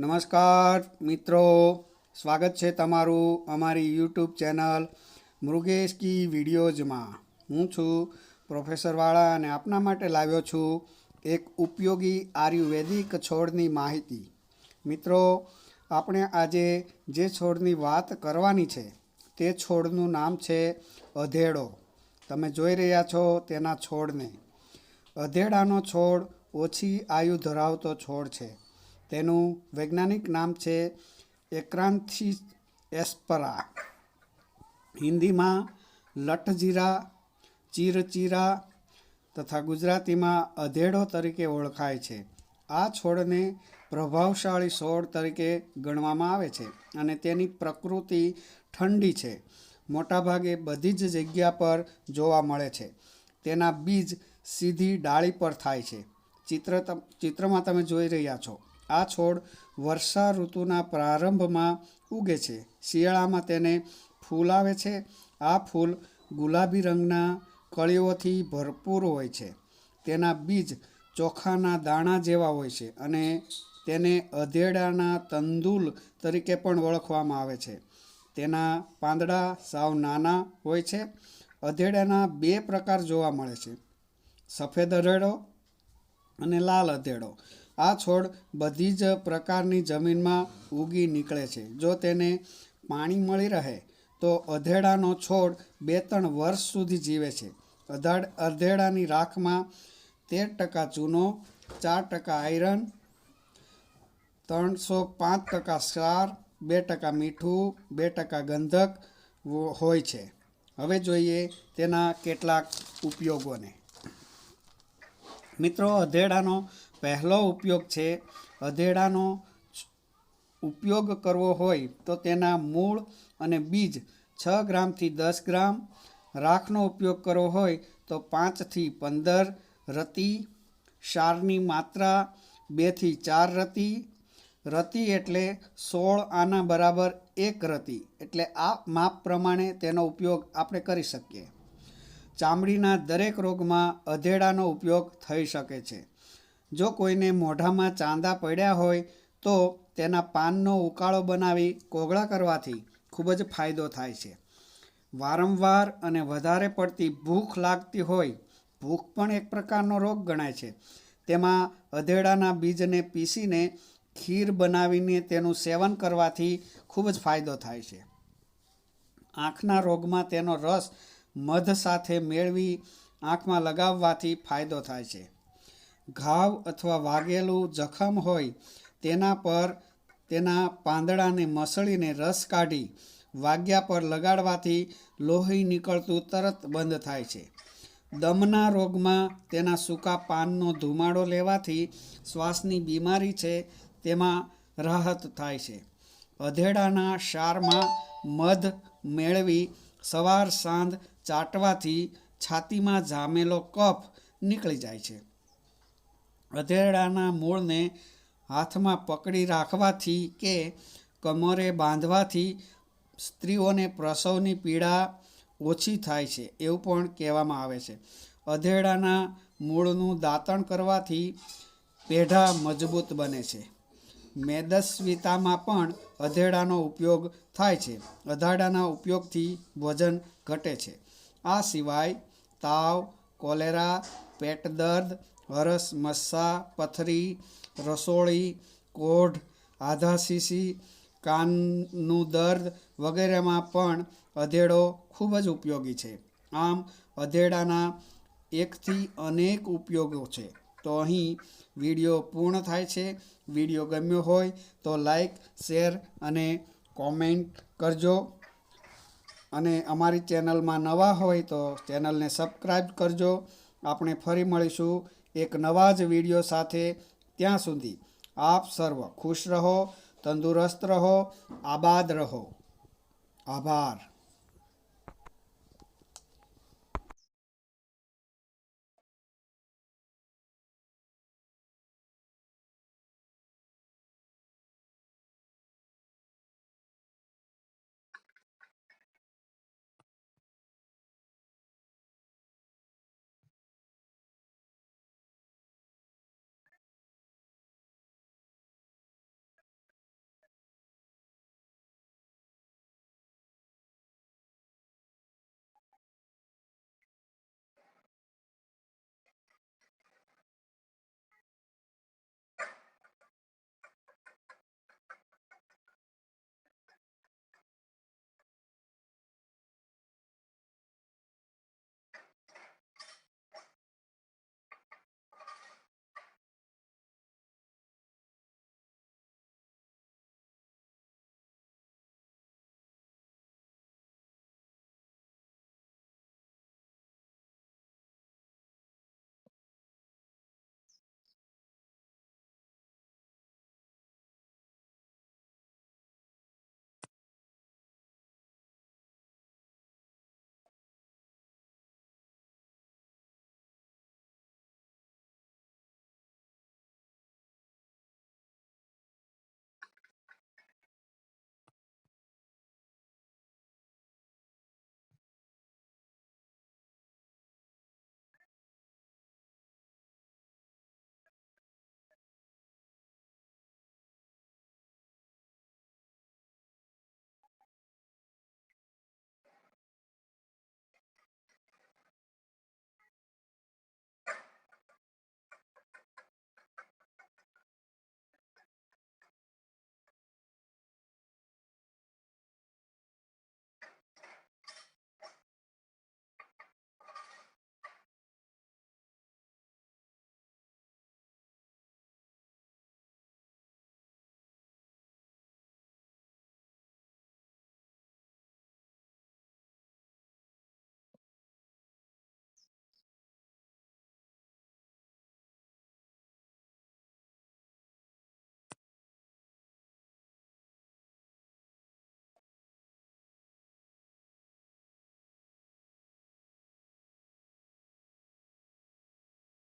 નમસ્કાર, મિત્રો. સ્વાગત છે તમારું અમારી યુટ્યુબ ચેનલ મૃગેશ કી વિડીયોઝમાં. હું છું પ્રોફેસર વાળા અને આપના માટે લાવ્યો છું એક ઉપયોગી આયુર્વેદિક છોડની માહિતી. મિત્રો, આપણે આજે જે છોડની વાત કરવાની છે, તે છોડનું નામ છે અધેડો. તમે જોઈ રહ્યા છો તેના છોડને. અધેડાનો છોડ ઓછી આયુ ધરાવતો છોડ છે. તેનું વૈજ્ઞાનિક નામ છે એક્રાંથી એસ્પરા. હિન્દીમાં લટજીરા, ચીરચીરા તથા ગુજરાતીમાં અધેડો તરીકે ઓળખાય છે. આ છોડને પ્રભાવશાળી છોડ તરીકે ગણવામાં આવે છે અને તેની પ્રકૃતિ ઠંડી છે. મોટાભાગે બધી જ જગ્યા પર જોવા મળે છે. તેના બીજ સીધી ડાળી પર થાય છે. ચિત્ર ચિત્રમાં તમે જોઈ રહ્યા છો. આ છોડ વર્ષા ઋતુના પ્રારંભમાં ઉગે છે. શિયાળામાં તેને ફૂલ આવે છે. આ ફૂલ ગુલાબી રંગના કળીઓથી ભરપૂર હોય છે. તેના બીજ ચોખાના દાણા જેવા હોય છે અને તેને અધેડાના તંદુલ તરીકે પણ ઓળખવામાં આવે છે. તેના પાંદડા સાવ નાના હોય છે. અધેડાના બે પ્રકાર જોવા મળે છે. સફેદ અધેડો અને લાલ અધેડો. આ છોડ બધી જ પ્રકારની જમીનમાં ઉગી નીકળે છે. જો તેને પાણી મળી રહે, તો અધેડાનો છોડ બે ત્રણ વર્ષ સુધી જીવે છે. અધાડ, અધેડાની રાખમાં તેર ટકા ચૂનો, ચાર ટકા આયરન, ત્રણસો પાંચ ટકા ક્ષાર, બે ટકા મીઠું, બે ટકા ગંધક હોય છે. હવે જોઈએ તેના કેટલાક ઉપયોગોને. મિત્રો, અધેડાનો પહેલો ઉપયોગ છે અધેડાનો ઉપયોગ કરવો હોય તો તેના મૂળ અને બીજ છ ગ્રામથી દસ ગ્રામ રાખનો ઉપયોગ કરવો હોય તો પાંચથી પંદર રતી, ક્ષારની માત્રા બેથી ચાર રતી રતી એટલે સોળ આના બરાબર એક રતી. એટલે આ માપ પ્રમાણે તેનો ઉપયોગ આપણે કરી શકીએ. ચામડીના દરેક રોગમાં અધેડાનો ઉપયોગ થઈ શકે છે. જો કોઈને મોઢામાં ચાંદા પડ્યા હોય, તો તેના પાનનો ઉકાળો બનાવી કોગળા કરવાથી ખૂબ જ ફાયદો થાય છે. વારંવાર અને વધારે પડતી ભૂખ લાગતી હોય, ભૂખ પણ એક પ્રકારનો રોગ ગણાય છે. તેમાં અધેડાના બીજને પીસીને ખીર બનાવીને તેનું સેવન કરવાથી ખૂબ જ ફાયદો થાય છે. આંખના રોગમાં તેનો રસ મધ સાથે મેળવી આંખમાં લગાવવાથી ફાયદો થાય છે. ઘાવ અથવા વાગેલું જખમ હોય તેના પર તેના પાંદડાને મસળીને રસ કાઢી વાગ્યા પર લગાડવાથી લોહી નીકળતું તરત બંધ થાય છે. દમના રોગમાં તેના સૂકા પાનનો ધુમાડો લેવાથી શ્વાસની બીમારી છે તેમાં રાહત થાય છે. અધેડાના શારમાં મધ મેળવી સવાર સાંજ ચાટવાથી છાતીમાં જામેલો કફ નીકળી જાય છે. અધેડાના મૂળને હાથમાં પકડી રાખવાથી કે કમરે બાંધવાથી સ્ત્રીઓને પ્રસવની પીડા ઓછી થાય છે, એવું પણ કહેવામાં આવે છે. અધેડાના મૂળનું દાંતણ કરવાથી પેઢા મજબૂત બને છે. મેદસ્વીતામાં પણ અધેડાનો ઉપયોગ થાય છે. અધાડાના ઉપયોગથી વજન ઘટે છે. આ સિવાય તાવ, કોલેરા, પેટ દર્દ હરસ મસ્સા, પથરી, રસોળી, કોઢ આધાશીશી કાનનું દર્દ વગેરેમાં પણ અધેડો ખૂબ જ ઉપયોગી છે. આમ, અધેડાના એકથી અનેક ઉપયોગો છે. તો અહીં વીડિયો પૂર્ણ થાય છે. વીડિયો ગમ્યો હોય તો લાઈક, શેર અને કોમેન્ટ કરજો. અને અમારી ચેનલમાં નવા હોય તો ચેનલને સબસ્ક્રાઈબ કરજો. આપણે ફરી મળીશું એક નવા જ વીડિયો સાથે ત્યાં સુધી આપ સર્વ ખુશ રહો, તંદુરસ્ત રહો, આબાદ રહો. આભાર.